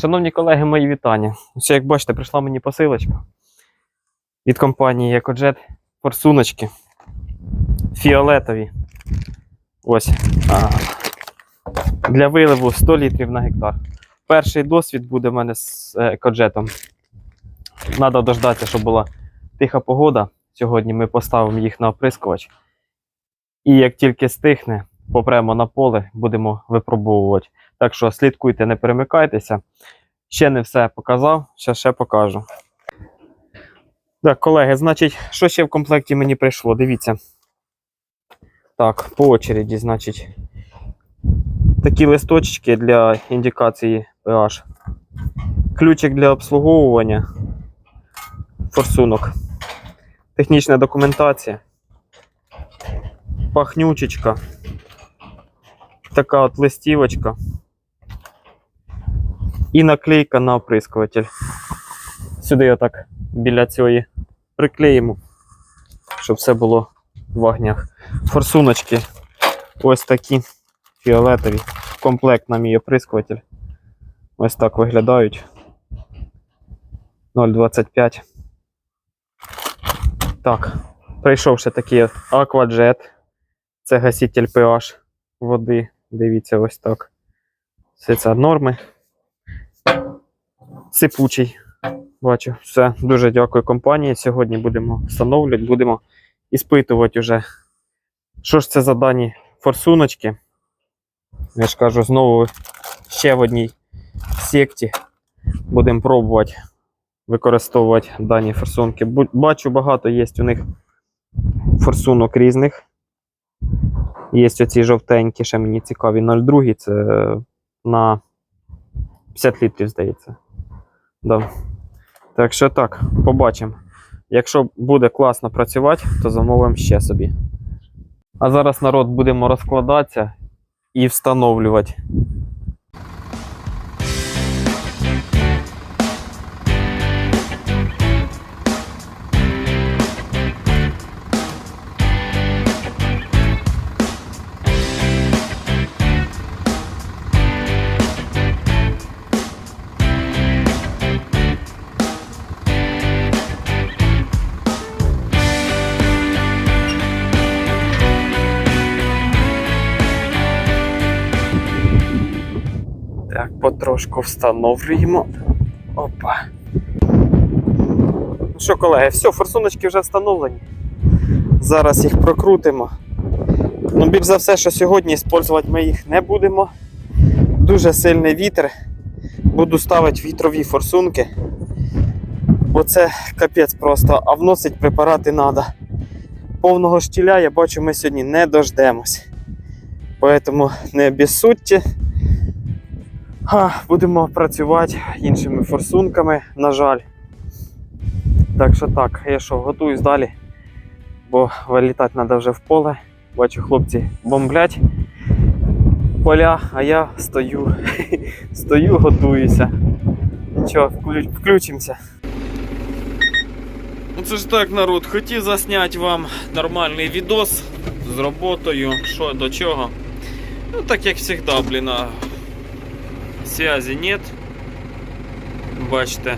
Шановні колеги, мої вітання. Ось, як бачите, прийшла мені посилочка від компанії Екоджет форсуночки. Фіолетові. Ось. А, для виливу 100 літрів на гектар. Перший досвід буде в мене з е, екоджетом. Треба дождатися, щоб була тиха погода. Сьогодні ми поставимо їх на оприскувач. І як тільки стихне, попремо на поле, будемо випробовувати. Так що слідкуйте, не перемикайтеся. Ще не все показав, ще ще покажу. Так, колеги, значить, що ще в комплекті мені прийшло? Дивіться. Так, по очереді, значить. Такі листочки для індикації pH. Ключик для обслуговування. Форсунок. Технічна документація. Пахнючечка. Така от листівочка. І наклейка на оприскуватель. Сюди отак біля цієї приклеїмо, щоб все було в вогнях. Форсуночки ось такі фіолетові. Комплект на мій оприскуватель. Ось так виглядають. 0,25. Так, прийшов ще такий Aquajet. Це гаситель pH води. Дивіться, ось так. Все це норми. Сипучий. Бачу, все. Дуже дякую компанії. Сьогодні будемо встановлювати, будемо іспитувати вже, що ж це за дані форсуночки. Я ж кажу, знову ще в одній секті будемо пробувати використовувати дані форсунки. Бачу, багато є у них форсунок різних. Є оці жовтенькі, ще мені цікаві 0,2, це на 50 літрів, здається. Да. Так що так, побачимо. Якщо буде класно працювати, то замовимо ще собі. А зараз народ будемо розкладатися і встановлювати. Потрошку встановлюємо. Опа. Ну що, колеги, все, форсуночки вже встановлені. Зараз їх прокрутимо. Ну, більш за все, що сьогодні використовувати ми їх не будемо. Дуже сильний вітер. Буду ставити вітрові форсунки. Бо це капець просто, а вносить препарати треба. Повного штіля, я бачу, ми сьогодні не дождемось. Поэтому не обіссудьте. Ха, будемо працювати іншими форсунками, на жаль. Так що так, я що, готуюсь далі, бо вилітати треба вже в поле. Бачу, хлопці бомблять поля, а я стою, стою, готуюся. Нічого, вклю- включимося. Ну це ж так, народ, хотів засняти вам нормальний відос з роботою, що до чого. Ну так як завжди, блін, а связи нет. Бачите.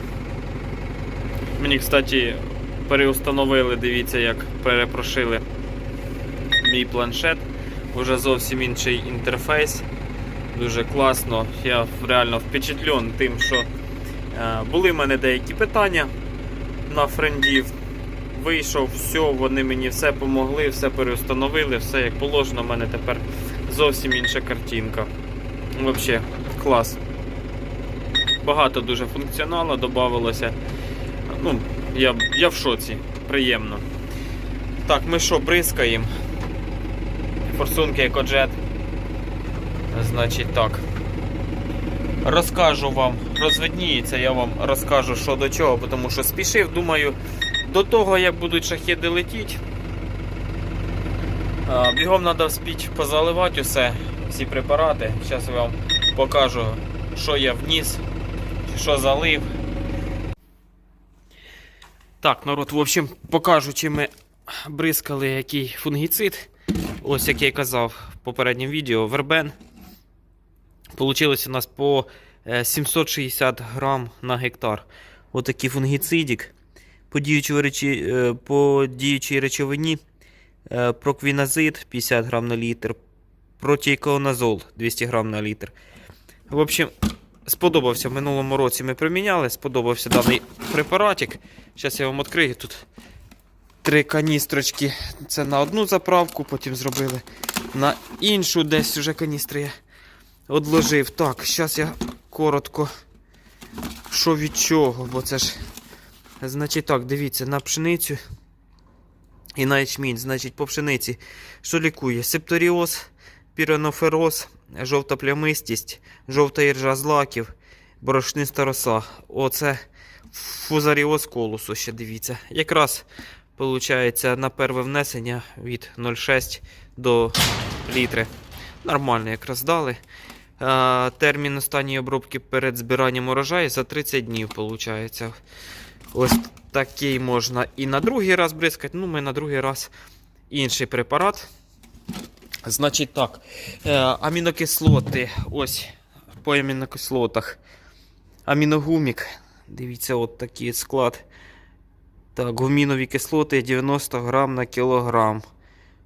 Мені, кстати, переустановили, дивіться, як перепрошили мій планшет. Уже зовсім інший інтерфейс. Дуже класно. Я реально впечатлен тим, що е, були в мене деякі питання на френдів. Вийшов, все, вони мені все помогли, все переустановили, все як положено. У мене тепер зовсім інша картинка. Взагалі, клас. Багато дуже функціоналу додавалося. Ну, я, я в шоці. Приємно. Так, ми що, бризкаємо? Форсунки EcoJet. Значить так. Розкажу вам, розвидніється, я вам розкажу, що до чого, тому що спішив, думаю, до того, як будуть шахеди летіти. Бігом треба вспіть позаливати усе, всі препарати. Зараз я вам покажу, що я вніс, що залив. Так, народ, в общем, покажу, чим ми бризкали який фунгіцид. Ось як я і казав в попередньому відео, вербен. Получилось у нас по Е, 760 грам на гектар. Отакий фунгіцидік. По діючій, речі, е, по діючій речовині е, проквіназид 50 грам на літр, протіконазол 200 грам на літр. В общем, сподобався в минулому році ми приміняли, сподобався даний препаратик. Зараз я вам відкрию тут три каністрочки. Це на одну заправку, потім зробили на іншу десь вже каністри я одложив. Так, зараз я коротко. Що від чого, бо це ж. Значить так, дивіться, на пшеницю і на ячмінь. Значить, по пшениці, що лікує? Септоріоз, піренофероз, жовта плямистість, жовта іржа злаків, борошниста роса. Оце фузаріоз колосу ще дивіться. Якраз виходить на перве внесення від 0,6 до літри. Нормально якраз дали. Термін останньої обробки перед збиранням урожаю за 30 днів, виходить. Ось такий можна і на другий раз бризкати. Ну, ми на другий раз інший препарат. Значить так, е, амінокислоти. Ось по амінокислотах. Аміногумік. Дивіться, от такий склад. Так, гумінові кислоти 90 грам на кілограм.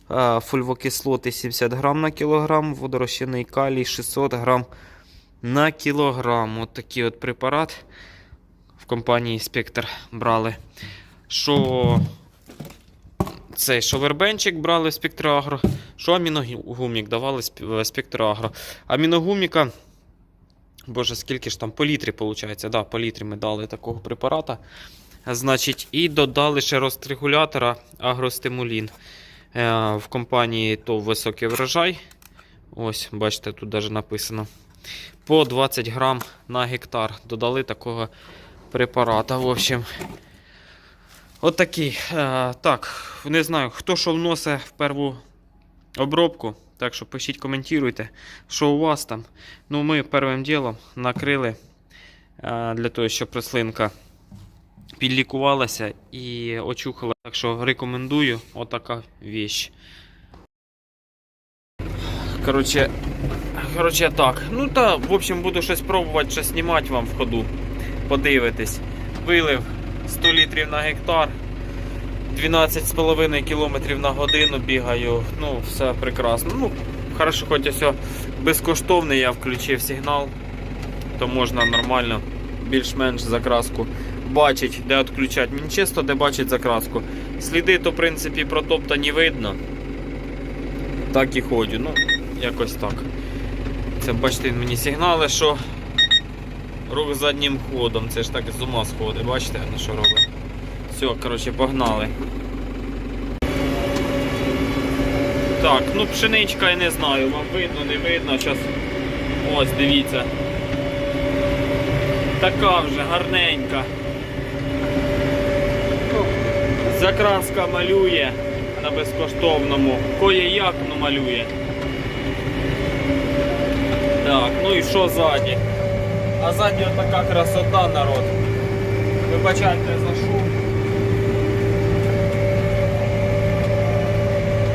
А, фульвокислоти 70 грам на кілограм, водорозчинний калій 600 грам на кілограм. От такий от препарат в компанії Спектр брали. Що цей що вербенчик брали в Спектрагро, що аміногумік давали в Спектрагро. Аміногуміка, боже, скільки ж там по літрі виходить? Да, по літрі ми дали такого препарата. Значить, і додали ще розрегулятора агростимулін. Е, в компанії то високий врожай. Ось, бачите, тут навіть написано. По 20 грам на гектар додали такого препарата. В общем, от такий. Е, так, не знаю, хто що вносить в перву обробку. Так що пишіть, коментуйте, що у вас там. Ну, ми першим ділом накрили е, для того, щоб рослинка підлікувалася і очухала. Так що рекомендую отака віч. Коротше, коротше так. Ну та, в общем, буду щось пробувати, щось знімати вам в ходу. Подивитись. Вилив 100 літрів на гектар. 12,5 км на годину бігаю. Ну, все прекрасно. Ну, хорошо, хоч ось безкоштовний я включив сигнал, то можна нормально більш-менш закраску бачить, де відключати. Мені чисто де бачить закраску. Сліди, то в принципі протоптані видно. Так і ходжу. Ну, якось так. Це бачите, він мені сигнали, що рух заднім ходом. Це ж так з ума сходить. Бачите, на що робить? Все, коротше, погнали. Так, ну пшеничка я не знаю, вам видно, не видно. Зараз ось дивіться. Така вже гарненька. Закраска малює на безкоштовному. Кое як ну малює. Так, ну і що ззаді? А ззаді отака красота, народ. Вибачайте за шум.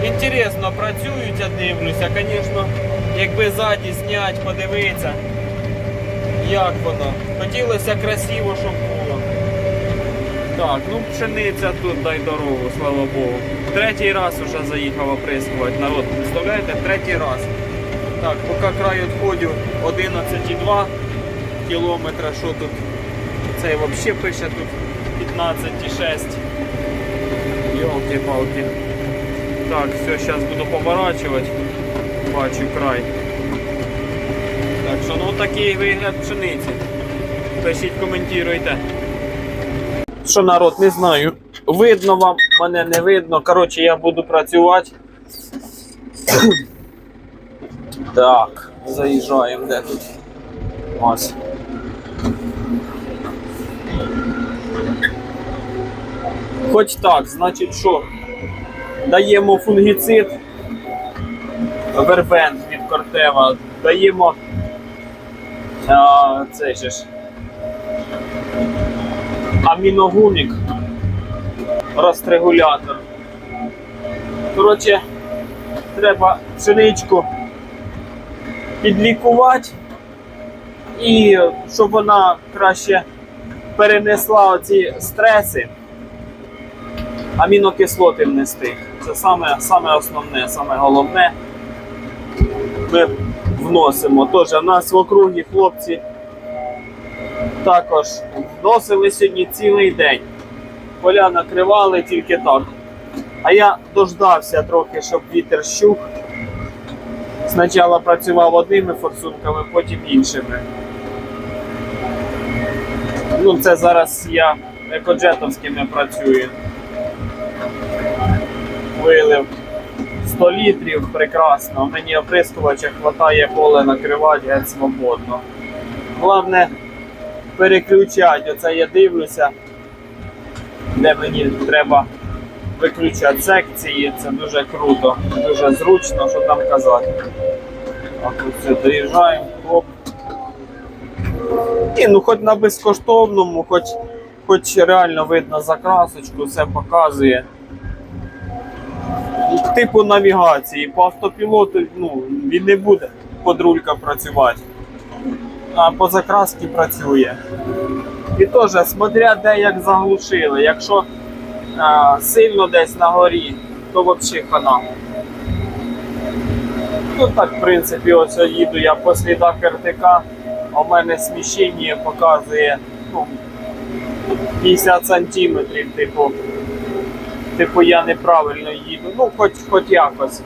Інтересно працюють, я дивлюся. Звісно, якби ззаді зняти, подивитися, як воно. Хотілося красиво, щоб було. Так, ну пшениця тут дай дорогу, слава Богу. Третій раз вже заїхав оприскувати. Народ, представляєте, третій раз. Так, поки край відходів 11,2 кілометра, що тут? Цей взагалі пише тут 15,6. Йолки-палки. Так, все, зараз буду поворачувати. Бачу край. Так що ну такий вигляд пшениці. Пишіть, коментуйте. Що народ, не знаю. Видно вам, мене не видно. Коротше, я буду працювати. так, заїжджаємо де тут. Ось. Хоч так, значить що? Даємо фунгіцид вербен від Кортева, даємо а, цей же ж аміногумік, розрегулятор. Коротше, треба пшеничку підлікувати І щоб вона краще перенесла оці стреси, амінокислоти внести. Це саме, саме основне, саме головне. Ми вносимо. Тож, у нас в округі хлопці також вносили сьогодні цілий день. Поля накривали тільки так. А я дождався трохи, щоб вітер щух. Спочатку працював одними форсунками, потім іншими. Ну, це зараз я екоджетовськими працюю. Вилив 100 літрів, прекрасно. Мені оприскувача хватає поле накривати геть свободно. Головне переключати. Оце я дивлюся, де мені треба виключати секції. Це дуже круто, дуже зручно, що там казати. А тут все доїжджаємо, хоп. Ні, ну хоч на безкоштовному, хоч, хоч реально видно закрасочку, все показує. Типу навігації, по автопілоту ну, він не буде под рулька працювати. А по закрасці працює. І теж, смотря де як заглушили. Якщо а, сильно десь на горі, то взагалі хана. Ну так, в принципі, ось їду я по слідах РТК, а в мене сміщення показує ну, 50 сантиметрів, типу. Типу я неправильно їду. Ну, хоч, хоч якось.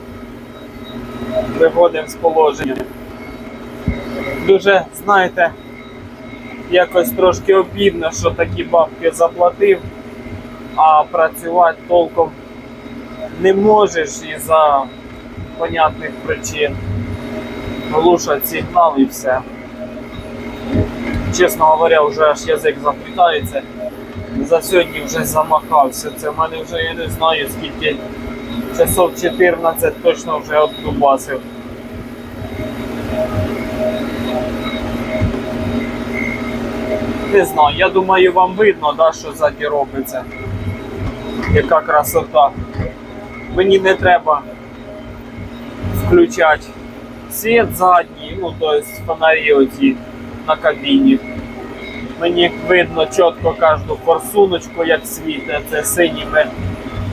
Виходимо з положення. Дуже, знаєте, якось трошки обідно, що такі бабки заплатив, а працювати толком не можеш із-за понятних причин. Глушать сигнал і все. Чесно говоря, вже аж язик заплітається. За сьогодні вже замахався. Це в мене вже я не знаю скільки часов 14 точно вже обдубасив. Не знаю, я думаю, вам видно, да, що ззаді робиться. Яка красота. Мені не треба включати світ задній, ну то есть фонарі оці на кабіні. Мені видно чітко кожну форсуночку, як світить. Це синіми,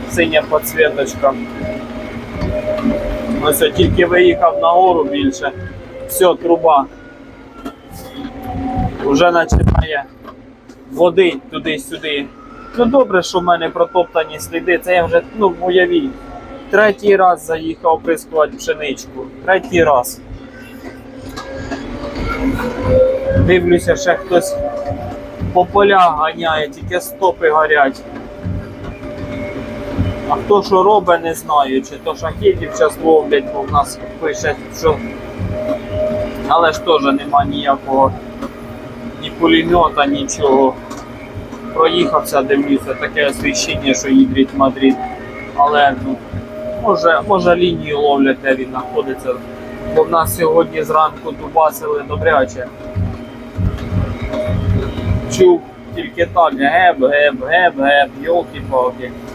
синя підсвіточка. Ось тільки виїхав на гору більше. Все, труба. Вже починає водить туди-сюди. Ну добре, що в мене протоптані сліди. Це я вже, ну, уявіть. Третій раз заїхав оприскувати пшеничку. Третій раз. Дивлюся, ще хтось по полях ганяє, тільки стопи горять. А хто що робить, не знаю, чи то шахідів зараз ловлять, бо в нас пише, що. Але ж теж нема ніякого ні пулемета, нічого. Проїхався, дивлюся, таке освіщення, що їдрить Мадрид. Але ну, може, може лінію ловлять, де він знаходиться. Бо в нас сьогодні зранку дубасили добряче. shoe. Tive que tocar reba, reba, reba, reba. E outro que foi, o?